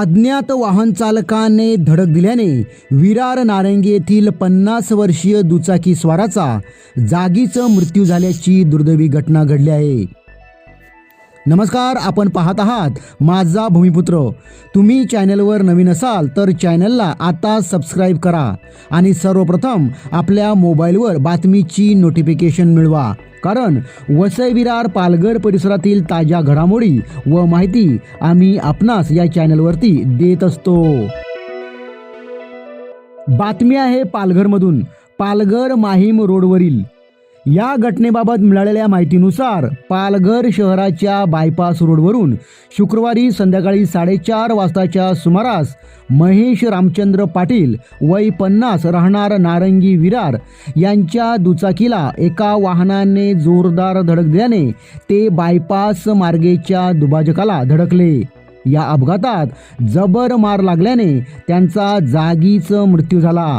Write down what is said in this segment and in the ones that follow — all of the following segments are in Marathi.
अज्ञात वाहन चालकाने धडक दिल्याने विरार नारंगी येथील पन्नास वर्षीय दुचाकी स्वाराचा जागीच मृत्यू झाल्याची दुर्दैवी घटना घडली आहे. नमस्कार आपण पाहत आहात माझा भूमिपुत्र. तुम्ही चॅनलवर नवीन असाल तर चॅनलला आता सबस्क्राईब करा आणि सर्वप्रथम आपल्या मोबाईलवर बातमीची नोटिफिकेशन मिळवा. कारण वसई विरार पालघर परिसरातील ताज्या घडामोडी व माहिती आम्ही आपणास या चॅनलवरती देत असतो. बातमी आहे पालघरमधून. पालघर माहीम रोडवरील. या घटनेबाबत मिळालेल्या माहितीनुसार पालघर शहराच्या बायपास रोडवरून शुक्रवारी संध्याकाळी साडेचार वाजताच्या सुमारास महेश रामचंद्र पाटील वय पन्नास राहणार नारंगी विरार यांच्या दुचाकीला एका वाहनाने जोरदार धडक दिल्याने ते बायपास मार्गेच्या दुभाजकाला धडकले. या अपघातात जबर मार लागल्याने त्यांचा जागीच मृत्यू झाला.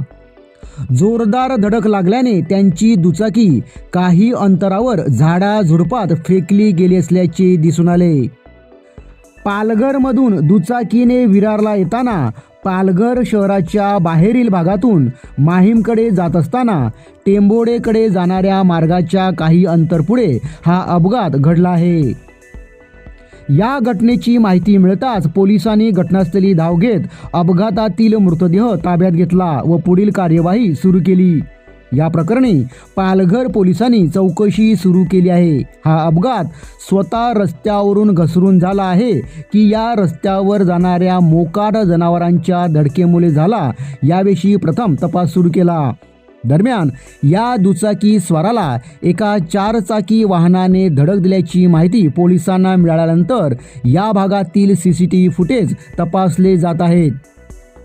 जोरदार धडक लागल्याने त्यांची दुचाकी काही अंतरावर झाडाझुडपात फेकली गेली असल्याचे दिसून आले. पालघरमधून दुचाकीने विरारला येताना पालघर शहराच्या बाहेरील भागातून माहीमकडे जात असताना टेंबोडेकडे जाणाऱ्या मार्गाच्या काही अंतर पुढे हा अपघात घडला आहे. या घटनेची माहिती मिळताच पोलिसांनी घटनास्थळी धाव घेत अपघातातील मृतदेह ताब्यात घेतला व पुढील कार्यवाही सुरू केली. या प्रकरणी पालघर पोलिसांनी चौकशी सुरू केली आहे. हा अपघात स्वतः रस्त्यावरून घसरून झाला आहे की या रस्त्यावर जाणाऱ्या मोकाट जनावरांच्या धडकेमुळे झाला याविषयी प्रथम तपास सुरू केला. दरम्यान या दुचाकी स्वाराला एका चारचाकी वाहनाने धडक दिल्याची माहिती पोलिसांना मिळाल्यानंतर या भागातील C C T V footage तपासले जात आहेत.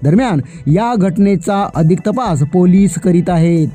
दरम्यान या घटनेचा अधिक तपास पोलीस करीत आहेत.